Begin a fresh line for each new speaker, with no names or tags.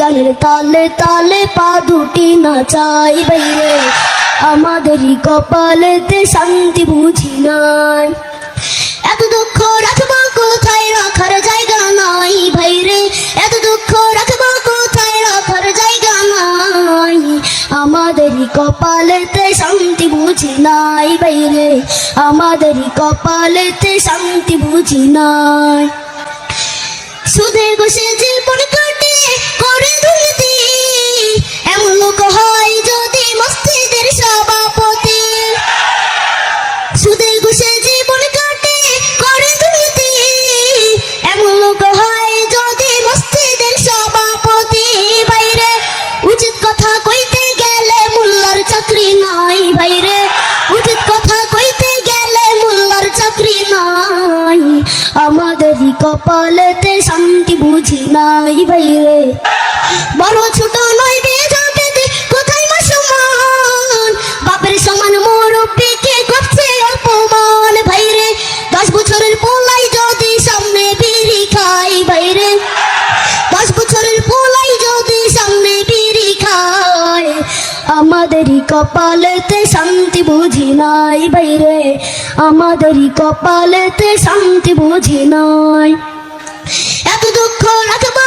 গানের তালে তালে পা দুটি নাচাই বাইরে। আমাদেরই কপালেতে শান্তি বুঝি নাই। এত দুঃখ রাখব কোথায়? রাখার জায়গা নাই ভাইরে এত দুঃখ রাখব কোথায়? রাখার জায়গা নাই। আমাদেরই কপালেতে শান্তি বুঝি নাই বাইরে। আমাদেরই কপালেতে শান্তি বুঝি নাই। সুদে বসে জীবন সুদে ঘুষে জীবন কাটে, করে দুর্নীতি এমন লোক হয় যদি মসজিদের সভাপতি বাইরে। উচিত কথা কইতে গেলে মোল্লার চাকরি নাই বাইরে। উচিত কথা কইতে গেলে মোল্লার চাকরি নাই। আমাদেরই কপালেতে শান্তি বুঝি নাই বাইরে। বড় ছোট আমাদেরই কপালেতে শান্তি বুঝি নাই বাইরে। আমাদেরই কপালেতে শান্তি বুঝি নাই। এত দুঃখ রাখব